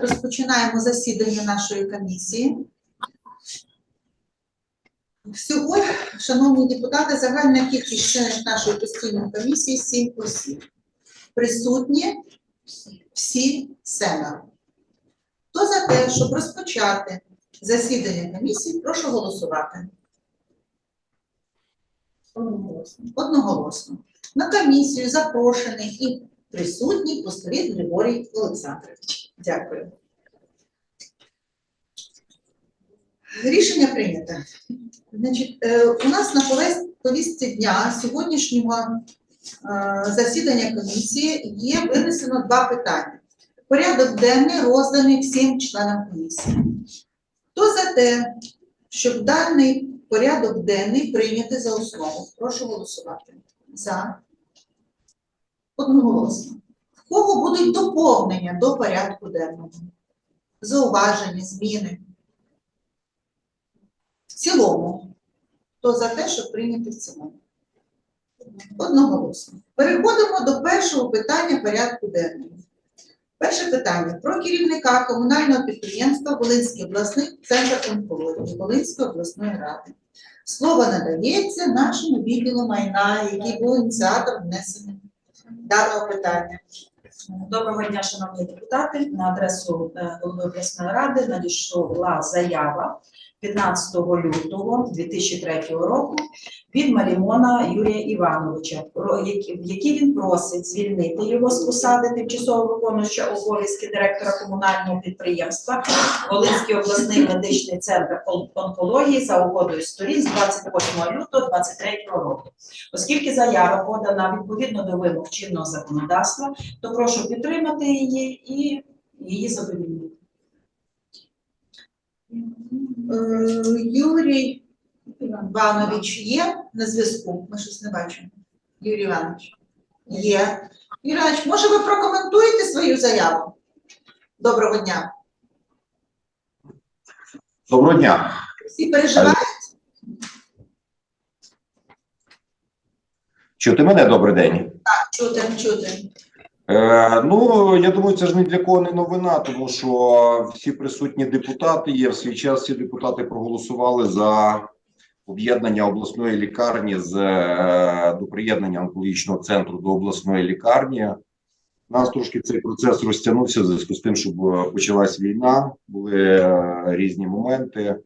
Розпочинаємо засідання нашої комісії. Всього, шановні депутати, загальна кількість членів нашої постійної комісії 7 осіб. Присутні всі семеро. Хто за те, щоб розпочати засідання комісії, прошу голосувати. Одноголосно. Одноголосно. На комісію запрошений і присутній Пустовіт Григорій Олександрович. Дякую. Рішення прийнято. Значить, е, у нас на повістці дня сьогоднішнього е, засідання комісії є винесено два питання. Порядок денний розданий всім членам комісії. Хто за те, щоб даний порядок денний прийняти за основу? Прошу голосувати. За. Одноголосно. В кого будуть доповнення до порядку денного? Зауваження, зміни? В цілому. Хто за те, щоб прийняти в цілому? Одноголосно. Переходимо до першого питання порядку денного. Перше питання про керівника комунального підприємства Волинський обласний центр онкології Волинської обласної ради. Слово надається нашому відділу майна, який був ініціатором внесення даного питання. Доброго дня, шановні депутати. На адресу е, голови обласної ради надійшла заява 15 лютого 2003 року від Малімона Юрія Івановича, в якій він просить звільнити його з посади тимчасово виконуючого обов'язки директора комунального підприємства Волинський обласний медичний центр онкології за угодою сторін з 28 лютого 2023 року. Оскільки заява подана відповідно до вимог чинного законодавства, то прошу підтримати її і її задовільнити. Е, Юрій Іванович є на зв'язку? Ми щось не бачимо. Юрій Іванович. Є. Юрій Іванович, може ви прокоментуєте свою заяву? Доброго дня. Доброго дня. Всі переживають? Чути мене добрий день. Так, Чути, чути. Е, ну, я думаю, це ж ні для кого не новина, тому що всі присутні депутати є. В свій час всі депутати проголосували за об'єднання обласної лікарні з е, до приєднання онкологічного центру до обласної лікарні. Нас трошки цей процес розтягнувся в зв'язку з тим, щоб е, почалась війна, були різні моменти.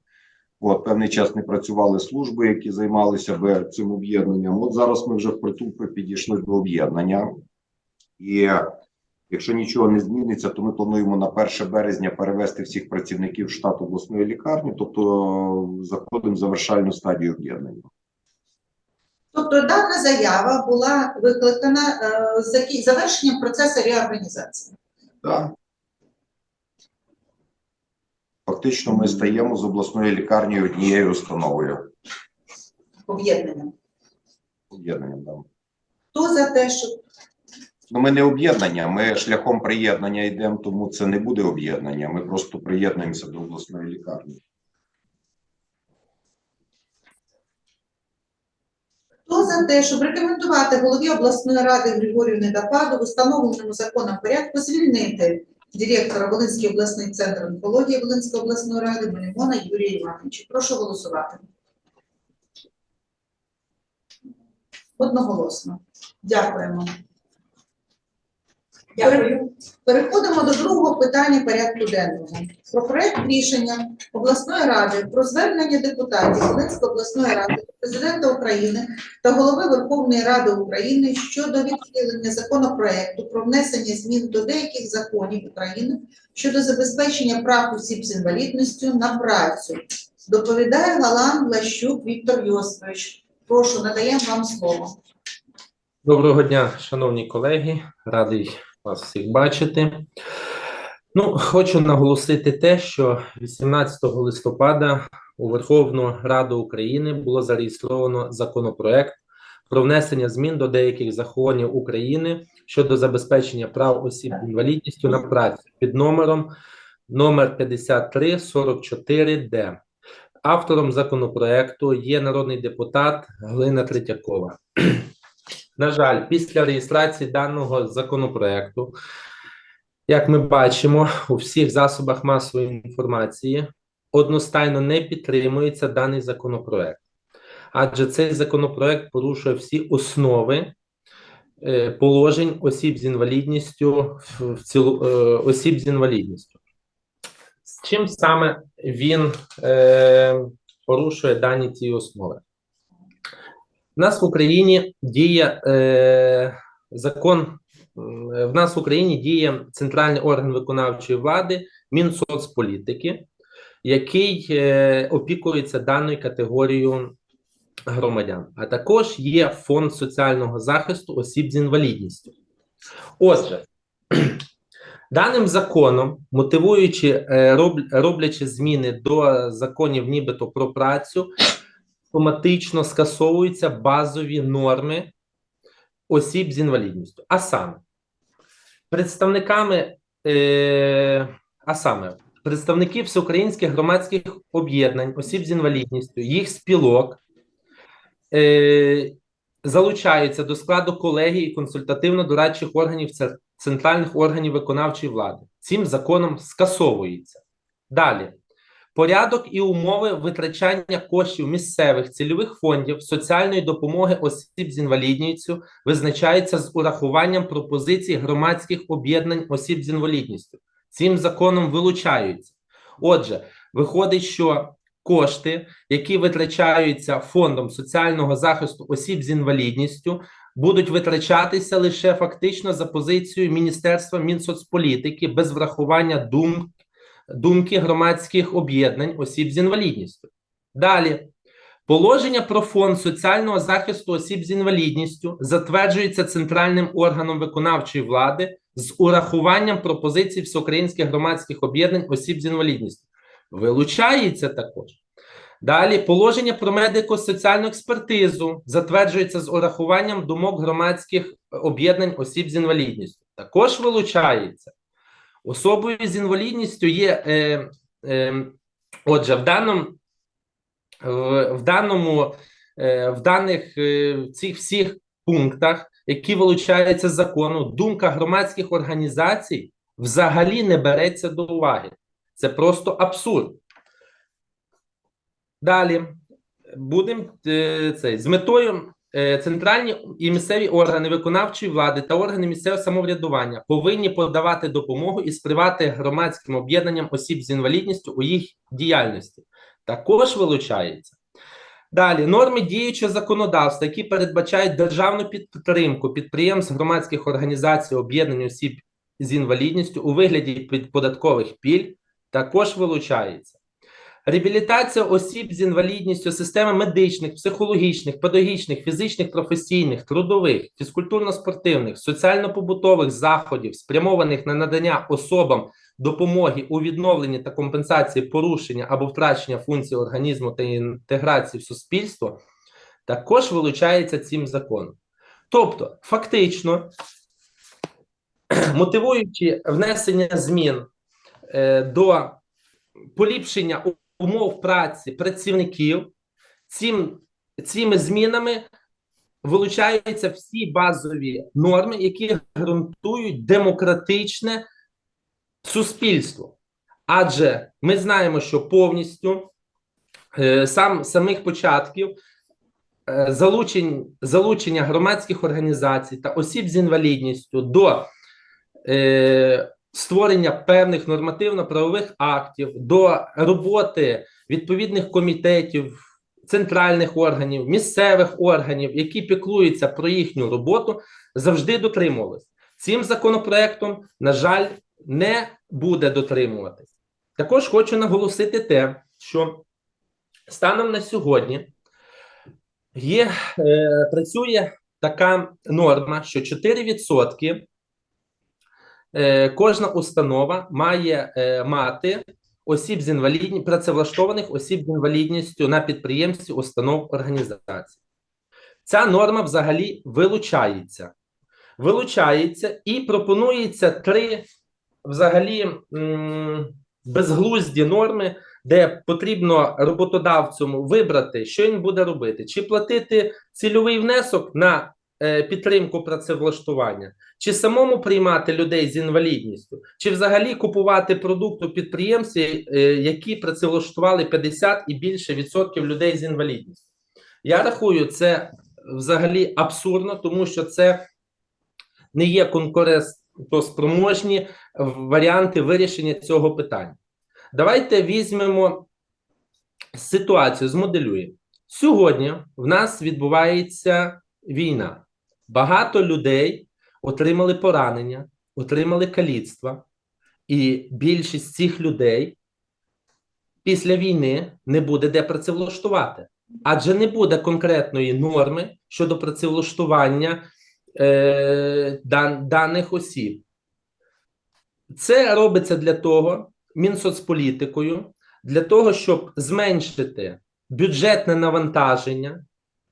От певний час не працювали служби, які займалися би цим об'єднанням. От зараз ми вже впритул підійшли до об'єднання. І якщо нічого не зміниться, то ми плануємо на 1 березня перевести всіх працівників в штат обласної лікарні, тобто заходимо в завершальну стадію об'єднання. Тобто дана заява була викликана е, завершенням процесу реорганізації. Так. Фактично, ми стаємо з обласною лікарнею однією установою Об'єднання. об'єднанням. Да. Хто за те, щоб Ну, ми не об'єднання, ми шляхом приєднання йдемо, тому це не буде об'єднання. Ми просто приєднуємося до обласної лікарні. Хто за те, щоб рекомендувати голові обласної ради Григорію Недопаду в установленому законом порядку звільнити директора Волинський обласний центр онкології Волинської обласної ради Малімона Юрія Івановича? Прошу голосувати. Одноголосно. Дякуємо. Дякую. Переходимо до другого питання порядку денного. Про проект рішення обласної ради про звернення депутатів Волинської обласної ради президента України та голови Верховної Ради України щодо відхилення законопроекту про внесення змін до деяких законів України щодо забезпечення прав осіб з інвалідністю на працю. Доповідає Галан Лащук Віктор Йосипович. Прошу, надаємо вам слово. Доброго дня, шановні колеги, радий вас всіх бачити. Ну, хочу наголосити те, що 18 листопада у Верховну Раду України було зареєстровано законопроект про внесення змін до деяких законів України щодо забезпечення прав осіб з інвалідністю на працю під номером номер 5344Д. Автором законопроекту є народний депутат Галина Третьякова. На жаль, після реєстрації даного законопроекту Як ми бачимо, у всіх засобах масової інформації одностайно не підтримується даний законопроект, адже цей законопроект порушує всі основи е, положень осіб з інвалідністю в цілу, е, осіб з інвалідністю. З чим саме він е, порушує дані ці основи? У нас в Україні діє е, закон. В нас в Україні діє центральний орган виконавчої влади Мінсоцполітики, який е, опікується даною категорією громадян. А також є фонд соціального захисту осіб з інвалідністю. Отже, даним законом, мотивуючи, е, роблячи зміни до законів, нібито про працю, автоматично скасовуються базові норми осіб з інвалідністю. А саме, представниками, е, а саме, представники всеукраїнських громадських об'єднань осіб з інвалідністю, їх спілок е, залучаються до складу колегії консультативно-дорадчих органів центральних органів виконавчої влади. Цим законом скасовується. Далі. Порядок і умови витрачання коштів місцевих цільових фондів соціальної допомоги осіб з інвалідністю визначаються з урахуванням пропозицій громадських об'єднань осіб з інвалідністю. Цим законом вилучаються. Отже, виходить, що кошти, які витрачаються фондом соціального захисту осіб з інвалідністю, будуть витрачатися лише фактично за позицією Міністерства Мінсоцполітики без врахування дум, думки громадських об'єднань осіб з інвалідністю. Далі. Положення про фонд соціального захисту осіб з інвалідністю затверджується центральним органом виконавчої влади з урахуванням пропозицій всеукраїнських громадських об'єднань осіб з інвалідністю. Вилучається також. Далі положення про медико-соціальну експертизу затверджується з урахуванням думок громадських об'єднань осіб з інвалідністю. Також вилучається. Особою з інвалідністю є, е, е, отже, в даному, в, в даному, е, в даних е, цих всіх пунктах, які вилучаються з закону, думка громадських організацій взагалі не береться до уваги. Це просто абсурд. Далі будемо е, цей з метою центральні і місцеві органи виконавчої влади та органи місцевого самоврядування повинні подавати допомогу і сприяти громадським об'єднанням осіб з інвалідністю у їх діяльності. Також вилучається. Далі норми діючого законодавства, які передбачають державну підтримку підприємств громадських організацій об'єднань осіб з інвалідністю у вигляді податкових пільг, також вилучається. Реабілітація осіб з інвалідністю, системи медичних, психологічних, педагогічних, фізичних, професійних, трудових, фізкультурно-спортивних, соціально-побутових заходів, спрямованих на надання особам допомоги у відновленні та компенсації порушення або втрачення функцій організму та інтеграції в суспільство, також вилучається цим законом. Тобто, фактично, мотивуючи внесення змін е, до поліпшення умов праці працівників, цим, цими змінами вилучаються всі базові норми, які гарантують демократичне суспільство. Адже ми знаємо, що повністю е, сам самих початків е, залучень, залучення громадських організацій та осіб з інвалідністю до е, створення певних нормативно-правових актів, до роботи відповідних комітетів, центральних органів, місцевих органів, які піклуються про їхню роботу, завжди дотримувалися. Цим законопроектом, на жаль, не буде дотримуватись. Також хочу наголосити те, що станом на сьогодні є, е, працює така норма, що 4% е, кожна установа має е, мати осіб з інвалідністю, працевлаштованих осіб з інвалідністю на підприємстві установ організацій. Ця норма взагалі вилучається. Вилучається і пропонується три взагалі безглузді норми, де потрібно роботодавцю вибрати, що він буде робити: чи платити цільовий внесок на е, підтримку працевлаштування, чи самому приймати людей з інвалідністю, чи взагалі купувати продукт у підприємстві, е, які працевлаштували 50 і більше відсотків людей з інвалідністю. Я рахую, це взагалі абсурдно, тому що це не є конкурентоспроможні варіанти вирішення цього питання. Давайте візьмемо ситуацію, змоделюємо. Сьогодні в нас відбувається війна. Багато людей отримали поранення, отримали каліцтва, і більшість цих людей після війни не буде де працевлаштувати, адже не буде конкретної норми щодо працевлаштування е, дан, даних осіб. Це робиться для того, Мінсоцполітикою, для того, щоб зменшити бюджетне навантаження,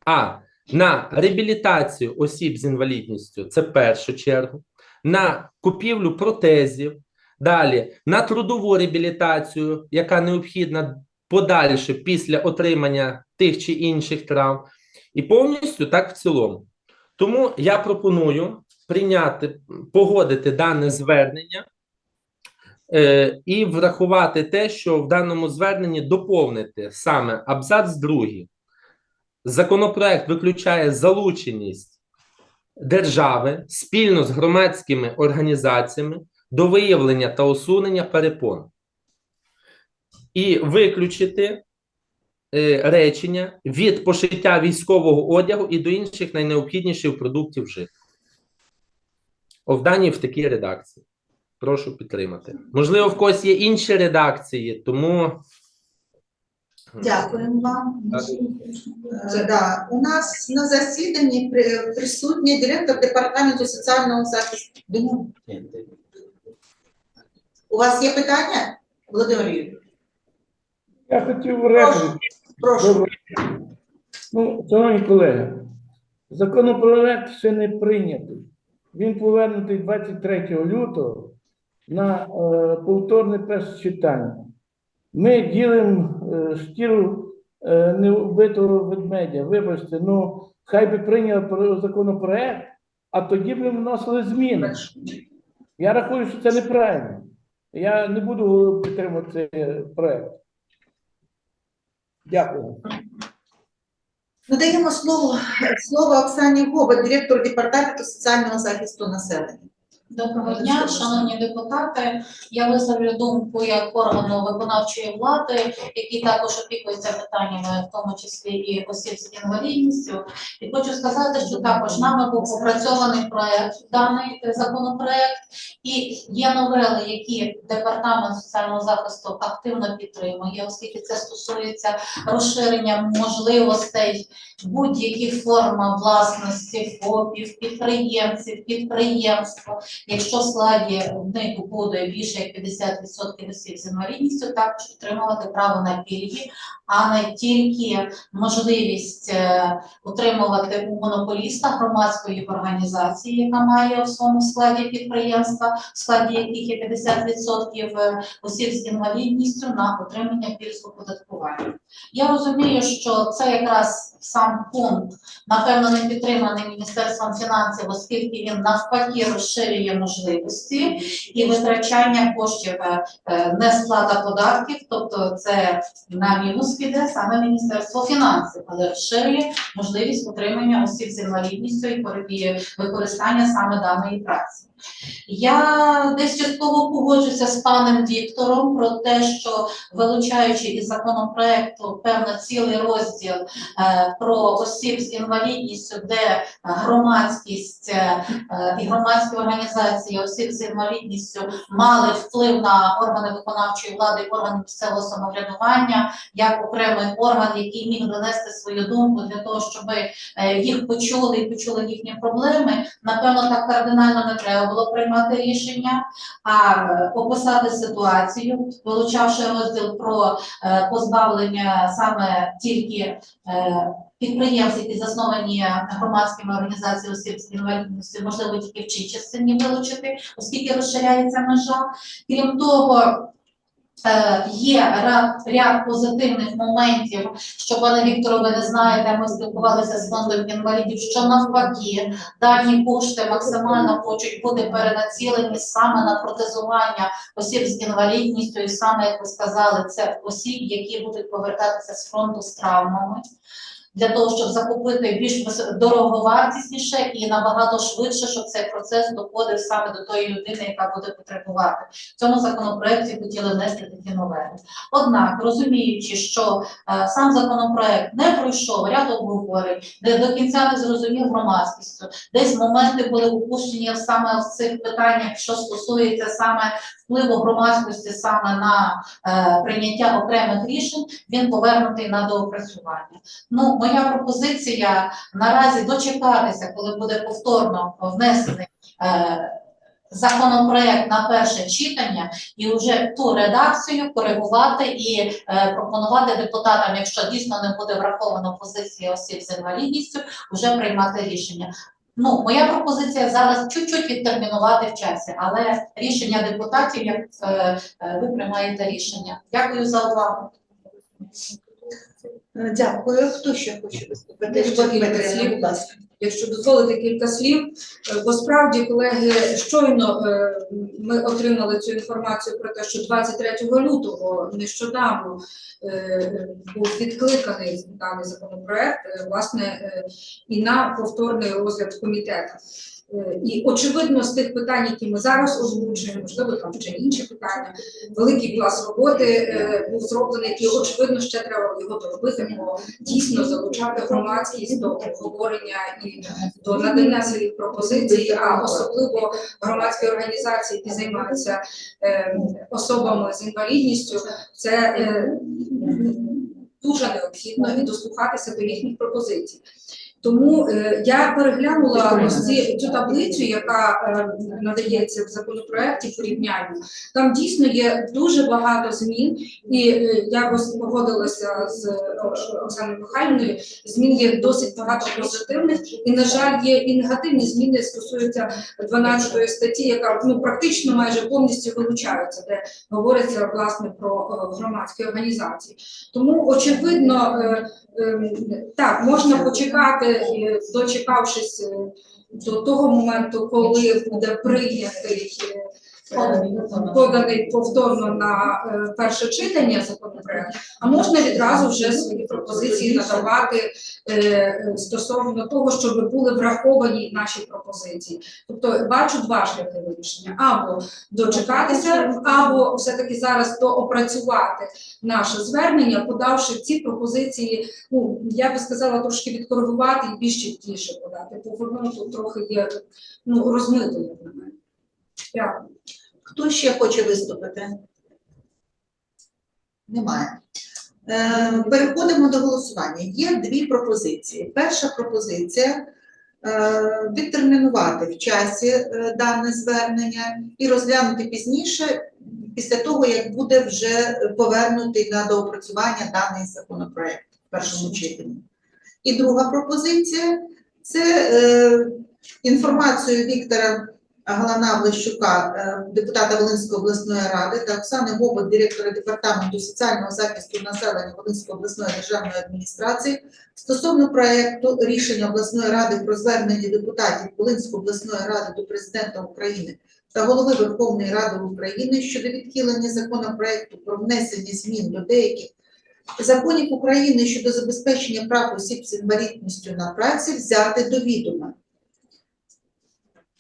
а на реабілітацію осіб з інвалідністю це в першу чергу, на купівлю протезів, далі на трудову реабілітацію, яка необхідна подальше після отримання тих чи інших травм, і повністю так в цілому. Тому я пропоную прийняти, погодити дане звернення е, і врахувати те, що в даному зверненні доповнити саме абзац другий. Законопроект виключає залученість держави спільно з громадськими організаціями до виявлення та усунення перепон. І виключити е, речення від пошиття військового одягу і до інших найнеобхідніших продуктів вжитку. В даній в такій редакції. Прошу підтримати. Можливо, в когось є інші редакції, тому. Дякуємо вам. Е, Да, у нас на засіданні при- присутній директор департаменту соціального захисту. Думаю, У вас є питання, Володимир Юрійович? Я хотів репліку. Прошу. Ну, шановні колеги, законопроект ще не прийнятий. Він повернутий 23 лютого на е, повторне перше читання. Ми ділимо шкіру е, невбитого ведмедя. Вибачте, ну хай би прийняли законопроект, а тоді б вносили зміни. Я рахую, що це неправильно. Я не буду підтримувати цей е, проект. Дякую. Надаємо слово, слово Оксані Гоба, директор департаменту соціального захисту населення. Доброго дня, шановні депутати. Я висловлю думку як органу виконавчої влади, який також опікується питаннями, в тому числі і осіб з інвалідністю. І хочу сказати, що також нами був опрацьований проект, даний законопроект, і є новели, які департамент соціального захисту активно підтримує, оскільки це стосується розширення можливостей будь-яких форм власності ФОПів, підприємців, підприємства. Якщо в складі в них буде більше як 50% осіб з інвалідністю, також отримувати право на пільги, а не тільки можливість е, отримувати у монополіста громадської організації, яка має у своєму складі підприємства, в складі яких є 50% е, осіб з інвалідністю на отримання пільг з оподаткування. Я розумію, що це якраз сам пункт, напевно, не підтриманий Міністерством фінансів, оскільки він навпаки розширює можливості і витрачання коштів, е, е, не сплата податків, тобто це на мінус піде саме Міністерство фінансів, але розширює можливість отримання осіб з інвалідністю і використання саме даної праці. Я десь частково погоджуся з паном Віктором про те, що вилучаючи із законопроекту певно цілий розділ е, про осіб з інвалідністю, де громадськість е, і громадські організації осіб з інвалідністю мали вплив на органи виконавчої влади органи місцевого самоврядування як окремий орган, який міг донести свою думку для того, щоб е, їх почули і почули їхні проблеми. Напевно, так кардинально не треба було приймати рішення, а е, описати ситуацію, вилучавши розділ про е, позбавлення саме тільки е, підприємств, які засновані громадськими організаціями осіб з інвалідністю, можливо, тільки в чій частині вилучити, оскільки розширяється межа. Крім того, Є ряд, ряд позитивних моментів, що пане Вікторе, ви не знаєте, ми спілкувалися з фондом інвалідів, що навпаки дані кошти максимально хочуть бути перенацілені саме на протезування осіб з інвалідністю, і саме як ви сказали, це осіб, які будуть повертатися з фронту з травмами. Для того щоб закупити більш дороговартісніше і набагато швидше, щоб цей процес доходив саме до тої людини, яка буде потребувати. В цьому законопроекті хотіли внести такі новели. Однак, розуміючи, що е, сам законопроект не пройшов ряд обговорень, де до кінця не зрозумів громадськістю, десь моменти були упущені саме в цих питаннях, що стосується саме впливу громадськості саме на е, прийняття окремих рішень, він повернутий на доопрацювання. Ну, моя пропозиція наразі дочекатися, коли буде повторно внесений. Е, Законопроект на перше читання і вже ту редакцію коригувати і е, пропонувати депутатам, якщо дійсно не буде враховано позиції осіб з інвалідністю, вже приймати рішення. Ну, моя пропозиція зараз чуть-чуть відтермінувати в часі, але рішення депутатів, як е, е, ви приймаєте рішення. Дякую за увагу. Дякую. Хто ще хоче виступити? Будь ласка. Якщо дозволите кілька слів, Е, бо справді, колеги, щойно е, ми отримали цю інформацію про те, що 23 лютого нещодавно е, був відкликаний даний законопроект, власне, і на повторний розгляд комітету. І очевидно, з тих питань, які ми зараз озвучуємо, можливо, там ще інші питання, великий клас роботи е, був зроблений, і очевидно, ще треба його доробити, бо дійсно залучати громадськість до обговорення і до надання своїх пропозицій, а особливо громадські організації, які займаються е, особами з інвалідністю, це е, дуже необхідно і дослухатися до їхніх пропозицій. Тому е, я переглянула ось ці, цю таблицю, яка е, надається в законопроекті порівнянню. Там дійсно є дуже багато змін, і е, я погодилася з е, Оксаною Михайлівною. Змін є досить багато позитивних, і на жаль, є і негативні зміни стосуються 12 статті, яка ну практично майже повністю вилучається, де говориться власне про е, громадські організації. Тому очевидно, е, е, так можна почекати, е, дочекавшись е, до того моменту, коли буде прийнятий. Поданий повторно на е, перше читання законопроект, а можна відразу вже свої пропозиції надавати е, стосовно того, щоб були враховані наші пропозиції. Тобто бачу два шляхи вирішення: або дочекатися, або все-таки зараз доопрацювати наше звернення, подавши ці пропозиції, ну я би сказала, трошки відкоригувати і більш чіткіше подати. Бо воно тут трохи є ну розмито, як мене. Дякую. Хто ще хоче виступити? Немає. Е, Переходимо до голосування. Є дві пропозиції. Перша пропозиція е, відтермінувати в часі е, дане звернення і розглянути пізніше, після того, як буде вже повернутий на доопрацювання даний законопроект в першому читанні. І друга пропозиція це інформацію Віктора Галана Влещука, е, депутата Волинської обласної ради, та Оксани Гобот, директора департаменту соціального захисту населення Волинської обласної державної адміністрації стосовно проекту рішення обласної ради про звернення депутатів Волинської обласної ради до президента України та голови Верховної Ради України щодо відхилення законопроекту про внесення змін до деяких законів України щодо забезпечення прав осіб з інвалідністю на праці взяти до відома.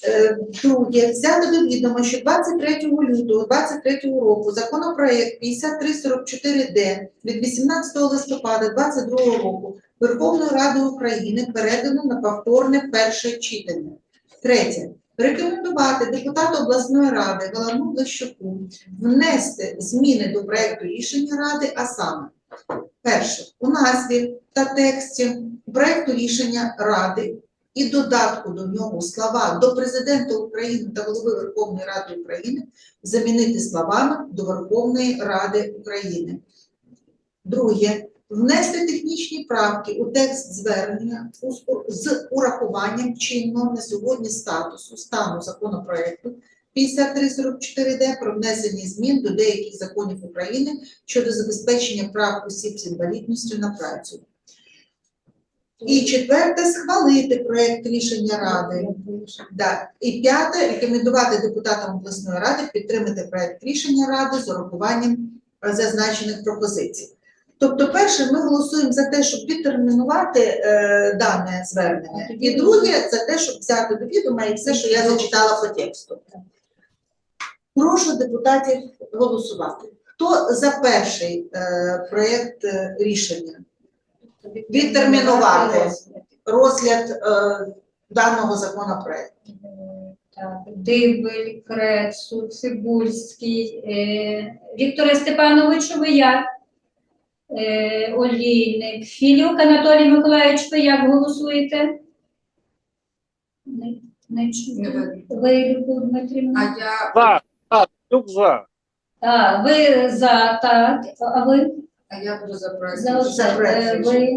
Е, Друге, взяти до відома, що 23 лютого 23 року законопроект 5344-д від 18 листопада 22 року Верховною Радою України передано на повторне перше читання. Третє. Рекомендувати депутату обласної ради Галану Блащуку внести зміни до проекту рішення ради, а саме перше у назві та тексті проекту рішення ради і додатку до нього слова до президента України та голови Верховної Ради України замінити словами до Верховної Ради України. Друге. Внести технічні правки у текст звернення з урахуванням чинного на сьогодні статусу стану законопроекту 5344Д про внесення змін до деяких законів України щодо забезпечення прав осіб з інвалідністю на працю. І четверте схвалити проект рішення ради. Да. І п'яте рекомендувати депутатам обласної ради підтримати проект рішення ради з урахуванням е, зазначених пропозицій. Тобто, перше, ми голосуємо за те, щоб відтермінувати е, дане звернення, і друге за те, щоб взяти до відома і все, що я зачитала по тексту. Прошу депутатів голосувати. Хто за перший е, проект е, рішення? Відтермінувати. Розгляд е, даного законопроекту. Так, Дибель, Крецу, Цибульський, е, Віктора Степановичу, ви як? Е, Олійник, Філюк Анатолій Миколаївич, ви як голосуєте? Не, не чую. видно. Ви, А я, За, за, за. А, ви за, так, а ви? А я буду за проект. За, оце, е, ви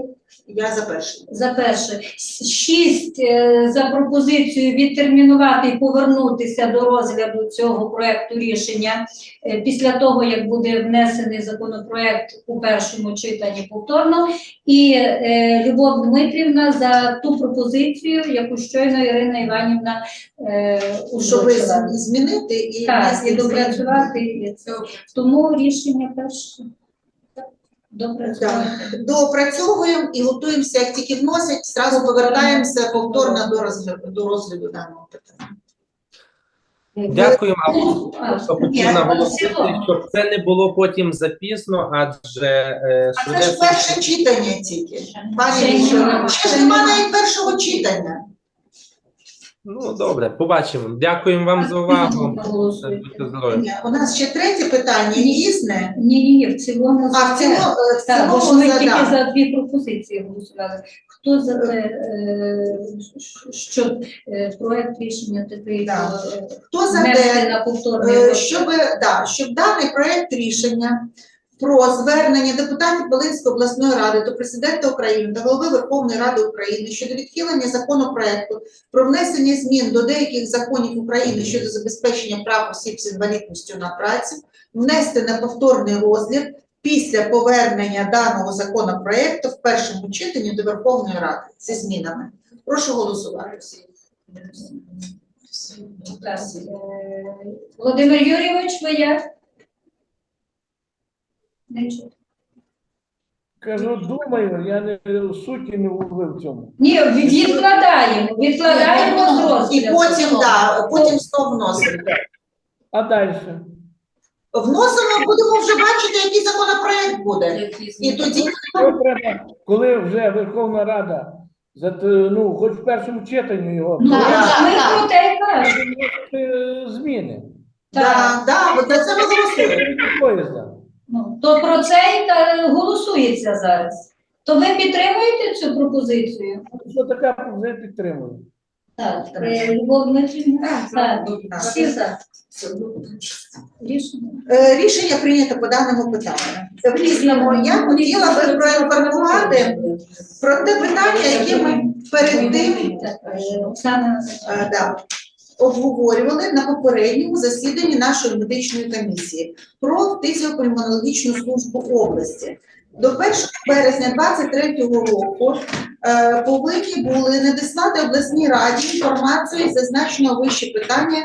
Я за перший. За перше, шість е, за пропозицію відтермінувати і повернутися до розгляду цього проекту рішення е, після того, як буде внесений законопроект у першому читанні повторно. І е, Любов Дмитрівна за ту пропозицію, яку щойно Ірина Іванівна е, Щоб озвучила. змінити і Так, внести і зміни. допрацювати. і це. Тому рішення перше. Так, Допрацювати. Доопрацьовуємо і готуємося, як тільки вносять, зразу повертаємося повторно до розгляду, до розгляду даного питання. Дякуємо. А, хотів наголосити, щоб це не було потім запізно, адже е, А це ж перше читання тільки. Пані Ще ще ж немає навіть першого читання. Ну добре, побачимо. Дякуємо вам за увагу. Будьте здорові. У нас ще третє питання різне. Ні, ні, ні, в цілому А в цілому, е, в Так, бо ж цілому ми за тільки да. за дві пропозиції голосували. Хто за те, е, що е, проект рішення такий Да. е, Хто за внести те, на повторний Е, розгляд? щоб, да, щоб даний проект рішення про звернення депутатів Волинської обласної ради до президента України та голови Верховної Ради України щодо відхилення законопроекту про внесення змін до деяких законів України щодо забезпечення прав осіб з інвалідністю на працю, внести на повторний розгляд після повернення даного законопроекту в першому читанні до Верховної Ради зі змінами. Прошу голосувати. Е, Володимир Юрійович, ви як? Не чую. Кажу, думаю, я не суті не вловив в цьому. Ні, відкладаємо, відкладаємо з розгляду. І потім, да, потім знов вносимо. А далі? Вносимо, будемо вже бачити, який законопроект буде. І тоді Що треба, коли вже Верховна Рада за ну, хоч в першому читанні його Ну, Так, ми так. про те й кажемо. е, зміни. да, да, от за це ми голосуємо. Поїзда. То про це і голосується зараз. То ви підтримуєте цю пропозицію? Що така вже підтримую. Так, е, Любов Дмитрівна? Так, Так. всі за. Рішення. Е, Рішення прийнято по даному питанню. В різному я хотіла би проінформувати про те питання, яке ми перед тим е, Оксана, е, да, обговорювали на попередньому засіданні нашої медичної комісії про фтизіопульмонологічну службу області. До 1 березня 2023 року е, повинні були надіслати обласній раді інформацію зазначеного вище питання,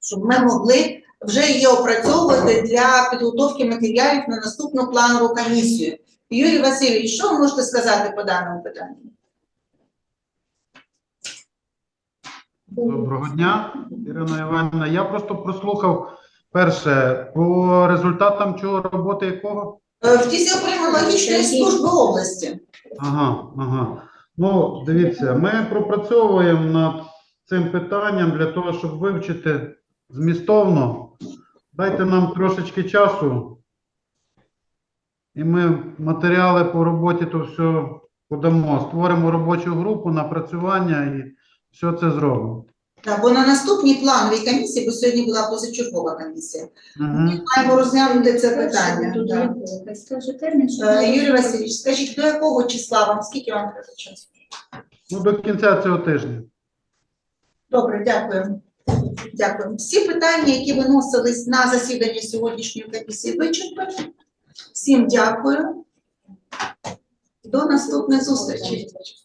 щоб ми могли вже її опрацьовувати для підготовки матеріалів на наступну планову комісію. Юрій Васильович, що ви можете сказати по даному питанню? Доброго дня, Ірина Іванівна. Я просто прослухав перше по результатам чого роботи якого? Е, Фтизіопульмонологічної служби області. Ага, ага. Ну, дивіться, ми пропрацьовуємо над цим питанням для того, щоб вивчити змістовно. Дайте нам трошечки часу, і ми матеріали по роботі то все подамо. Створимо робочу групу напрацювання і все це зробимо. Так, бо на наступній плановій комісії, бо сьогодні була позачергова комісія, Угу. маємо розглянути це питання. Тут термін, що Е, Юрій Васильович, скажіть, до якого числа вам? Скільки вам треба часу? Ну, до кінця цього тижня. Добре, дякую. Дякую. Всі питання, які виносились на засідання сьогоднішньої комісії, вичерпані. Всім дякую. До наступних зустрічей.